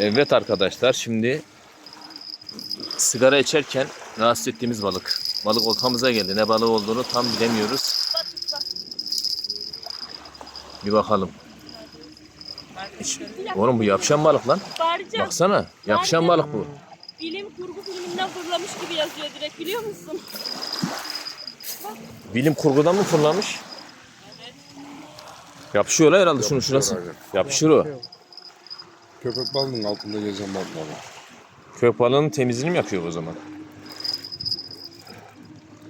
Evet arkadaşlar şimdi sigara içerken rahatsız ettiğimiz balık. Balık oltamıza geldi. Ne balığı olduğunu tam bilemiyoruz. Bir bakalım. Oğlum bu yapışan balık lan. Baksana. Yapışan balık bu. Bilim kurgu filminden fırlamış gibi yazıyor direkt biliyor musun? Bilim kurgudan mı fırlamış? Yapışıyor lan herhalde şunun şurası. Yapışır o. Köpek balığının altında gezen balıklar var. Kök balığının temizliğini mi yapıyor o zaman?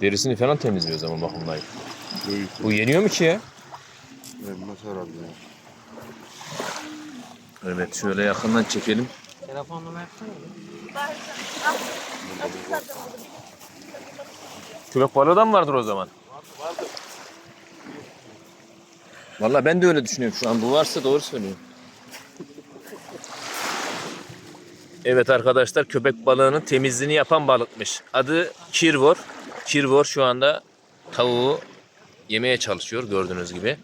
Derisini falan temizliyor o zaman bakımdayım. Büyük. Bu yeniyor mu ki ya? Elmas herhalde ya. Evet şöyle yakından çekelim. Zaten bunu. Köpek balığı da mı vardır o zaman? Vallahi ben de öyle düşünüyorum şu an. Bu varsa doğru söylüyor. Evet arkadaşlar köpek balığının temizliğini yapan balıkmış. Adı kirvor. Kirvor şu anda tavuğu yemeye çalışıyor gördüğünüz gibi.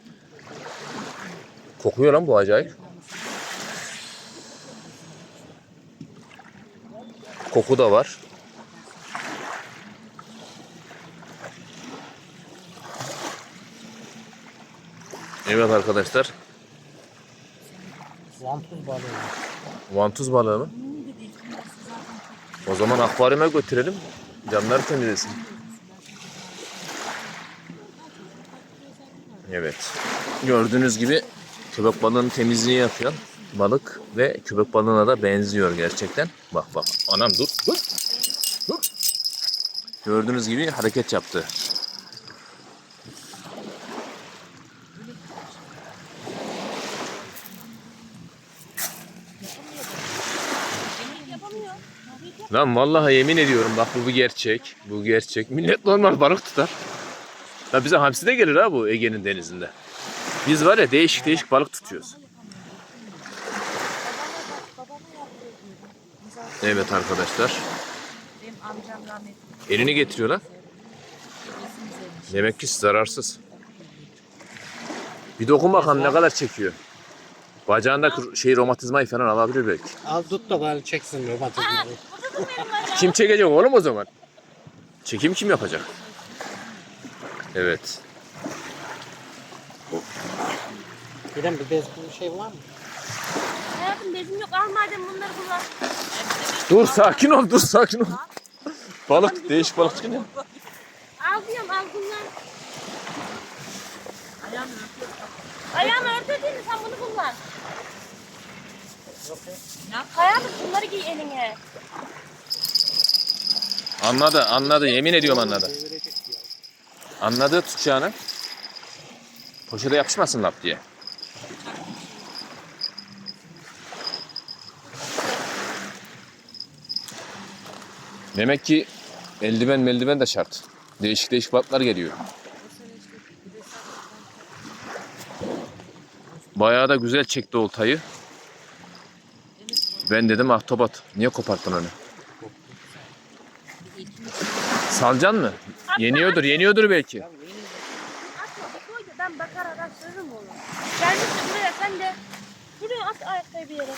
Kokuyor lan bu acayip. Koku da var. Evet arkadaşlar. Vantuz balığı. Vantuz balığı mı? O zaman akvaryuma götürelim. Camları temizlesin. Evet. Gördüğünüz gibi köpek balığının temizliğini yapıyor balık ve köpek balığına da benziyor gerçekten. Bak bak. Anam dur. Dur. Dur. Gördüğünüz gibi hareket yaptı. Lan vallahi yemin ediyorum bak bu bir gerçek. Bu gerçek. Millet normal balık tutar. Ya bize hamsi de gelir ha bu Ege'nin denizinde. Biz var ya değişik değişik balık tutuyoruz. Evet arkadaşlar. Elini getiriyorlar. Demek ki zararsız. Bir dokun bakalım ne kadar çekiyor. Bacağındaki şey romatizmayı falan alabilir belki. Al tut da bari çeksin romatizmayı. Kim çekecek oğlum o zaman? Çekim kim yapacak? Evet. Birden bir bez bir şey var mı? Hayatım bezim yok. Al madem bunları kullan. Dur sakin ol dur sakin ol. Balık değişik balık çıkıyor. Al diyorum al kullan. Ayağımı örtedin sen bunu kullan. Hayatım bunları giy eline. Anladı anladı yemin ediyorum anladı. Anladı tutacağını. Poşete yapışmasın lap diye. Demek ki eldiven meldiven de şart. Değişik değişik balıklar geliyor. Bayağı da güzel çekti oltayı. Ben dedim ahtobat. Niye koparttın onu? Salcan mı? Yeniyordur, yeniyordur belki. Atma ben bakar araştırırım onu. Gelmişsin buraya sen de. Buraya at ayakkabı bir yere.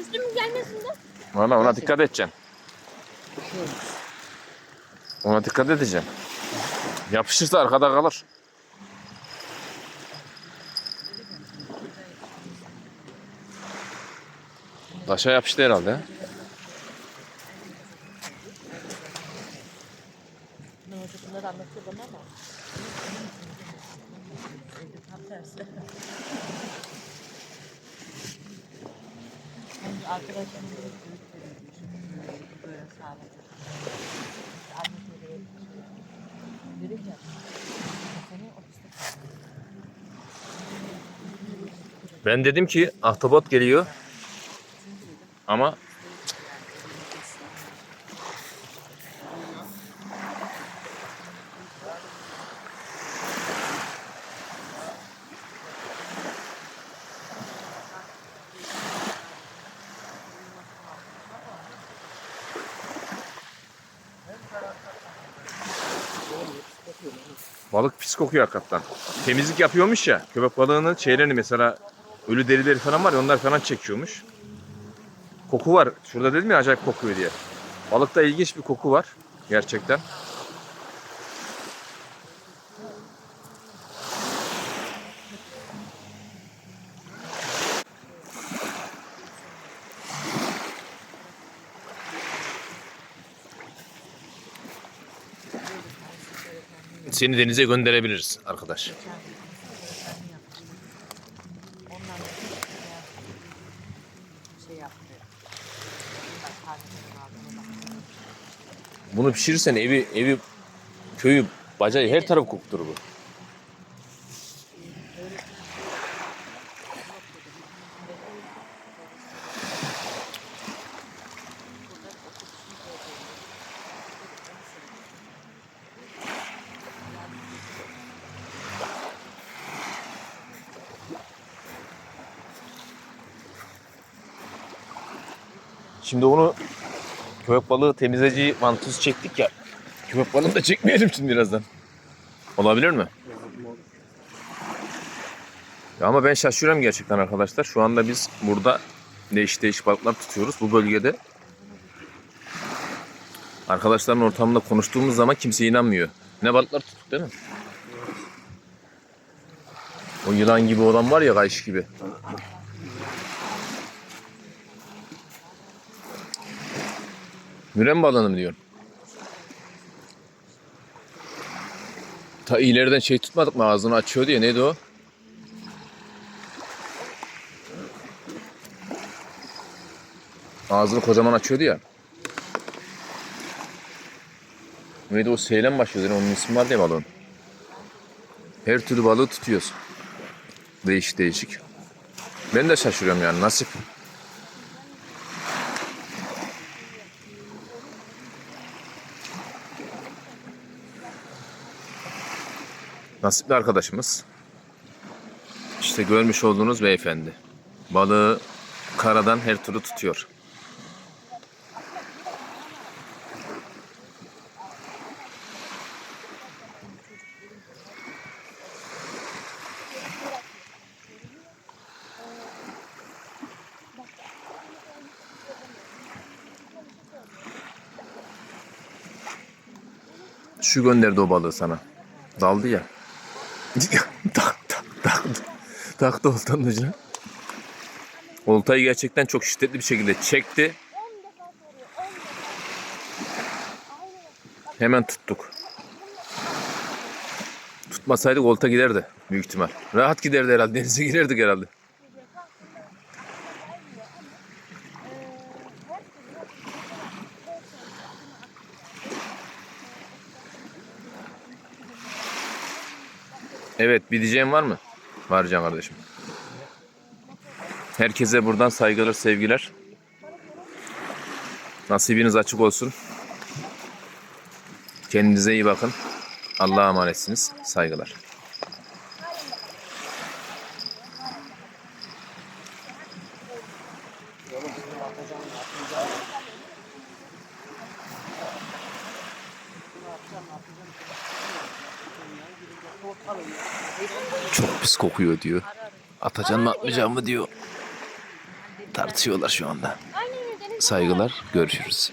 Üstümün gelmesin de. Valla ona dikkat edeceksin. Ona dikkat edeceksin. Yapışırsa arkada kalır. Taşa yapıştı herhalde. ha? Bunları anlatıyor bana ama. Ofiste Ben dedim ki ahtapot geliyor. Ama Balık pis kokuyor hakikaten. Temizlik yapıyormuş ya. Köpek balığının şeylerini mesela ölü derileri falan var ya onlar falan çekiyormuş. koku var. Şurada dedim ya acayip kokuyor diye. Balıkta ilginç bir koku var. Gerçekten. Seni denize gönderebiliriz arkadaş. Bunu pişirirsen evi evi köyü bacayı her taraf koktur bu. Şimdi onu köpek balığı temizleci vantuz çektik ya. Köpek balığını da çekmeyelim şimdi birazdan. Olabilir mi? Ya ama ben şaşırıyorum gerçekten arkadaşlar. Şu anda biz burada değişik değişik balıklar tutuyoruz bu bölgede. Arkadaşların ortamında konuştuğumuz zaman kimse inanmıyor. Ne balıklar tuttuk değil mi? O yılan gibi olan var ya kayış gibi. Müren balığını mı diyorsun? Ta ileriden şey tutmadık mı ağzını açıyor diye neydi o? Ağzını kocaman açıyordu ya. Neydi o seyle başlıyordu onun ismi var diye balığın. Her türlü balığı tutuyoruz. Değişik değişik. Ben de şaşırıyorum yani nasip. Nasipli arkadaşımız. İşte görmüş olduğunuz beyefendi. Balığı karadan her türlü tutuyor. Şu gönderdi o balığı sana. Daldı ya. Tak tak tak. Taktı oltanın ucuna. Oltayı gerçekten çok şiddetli bir şekilde çekti. Hemen tuttuk. Tutmasaydık olta giderdi büyük ihtimal. Rahat giderdi herhalde. Denize girerdik herhalde. Evet bir diyeceğin var mı? Var Can kardeşim. Herkese buradan saygılar, sevgiler. Nasibiniz açık olsun. Kendinize iyi bakın. Allah'a emanetsiniz. Saygılar. Çok pis kokuyor diyor. Atacan mı atmayacağım mı diyor. Tartışıyorlar şu anda. Saygılar. Görüşürüz.